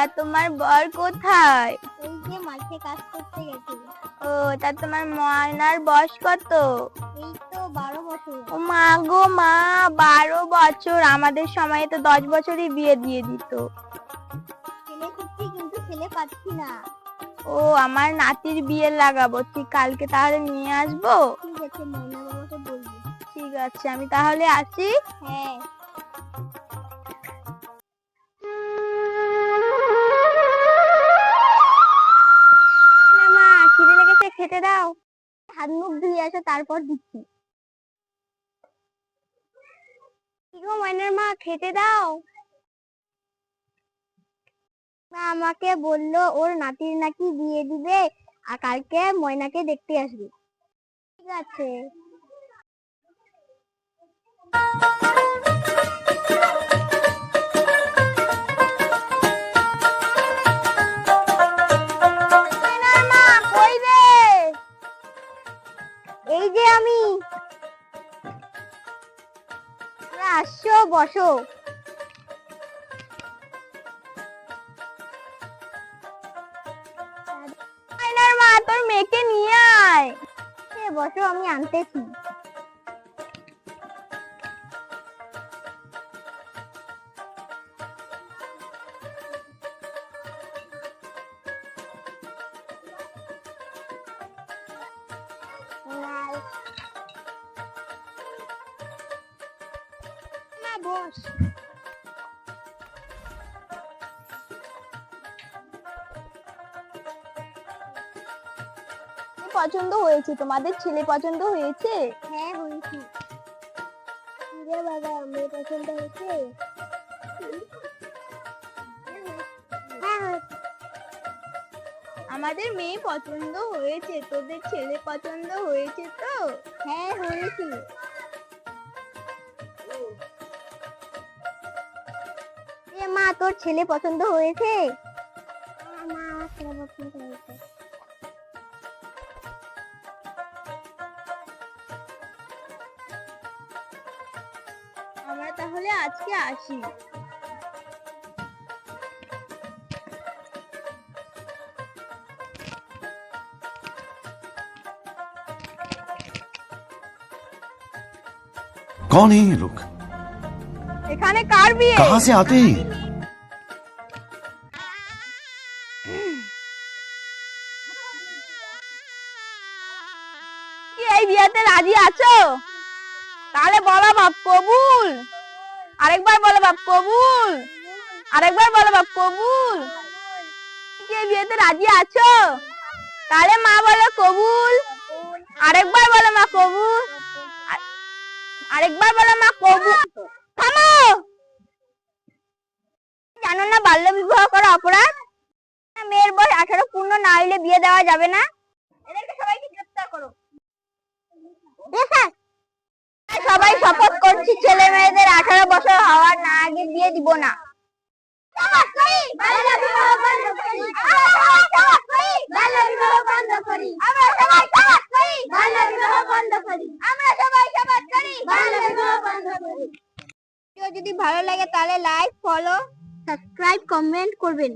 তা তোমার বর কোথায়? এই যে মাঠে কাজ করতে গেছে ও তা তোমার ময়নার বয়স কত? এই তো বারো বছর। ও মা গো মা বারো বছর। আমাদের সময়ে তো দশ বছরই বিয়ে দিয়ে দিত। ছেলে খুঁজছি কিন্তু ছেলে পাচ্ছি না। ও আমার নাতির বিয়ে লাগাবো। ঠিক কালকে তাহলে নিয়ে আসব? ঠিক আছে ময়না বাবাকে বলবি। ঠিক আছে আমি তাহলে আসি। হ্যাঁ। দাও। হাত মুখ ধুয়ে আসো তারপর দিচ্ছি। মা, খেতে দাও। মা আমাকে বলল, ওর নাতির নাকি বিয়ে দিবে, আর কালকে ময়নাকে দেখতে আসবে। ঠিক আছে। আসছো বসো। মা তোর মেয়েকে নিয়ে আয়। বসো আমি আনতেছি। বস। পছন্দ হয়েছে? তোমাদের ছেলে পছন্দ হয়েছে? হ্যাঁ হয়েছি। রে বাবা মেয়ে পছন্দ হ্যাঁ হয়েছে। আমাদের মেয়ে পছন্দ হয়েছে। তোদের ছেলে পছন্দ হয়েছে তো? হ্যাঁ হয়েছে। এ মা তোর ছেলে পছন্দ হয়েছে হ্যাঁ, মা আমার ছেলে পছন্দ হয়েছে আমরা তাহলে আজকে আসি कौन है ये लोग এখানে কার বিয়ে कहाँ से आते हैं ये? কি এই বিয়েতে রাজি আছো তাহলে বলো বাপ কবুল আরেকবার বলো বাপ কবুল আরেকবার বলো বাপ কবুল কি এই বিয়েতে রাজি আছো তাহলে মা বলো কবুল আরেকবার বলো মা কবুল আ- আরেকবার বলো মা কবুল থামো জানো না বাল্য বিবাহ করা অপরাধ? মেয়ের বয়স আঠারো, পূর্ণ না হইলে বিয়ে দেওয়া যাবে না? এদেরকে সবাইকে গ্রেফতার করো। সবাই শপথ করছি, ছেলে মেয়েদের আঠারো বছর হওয়ার না আগে বিয়ে দিব না। যদি ভালো লাগে তাহলে লাইক ফলো সাবস্ক্রাইব কমেন্ট করবেন।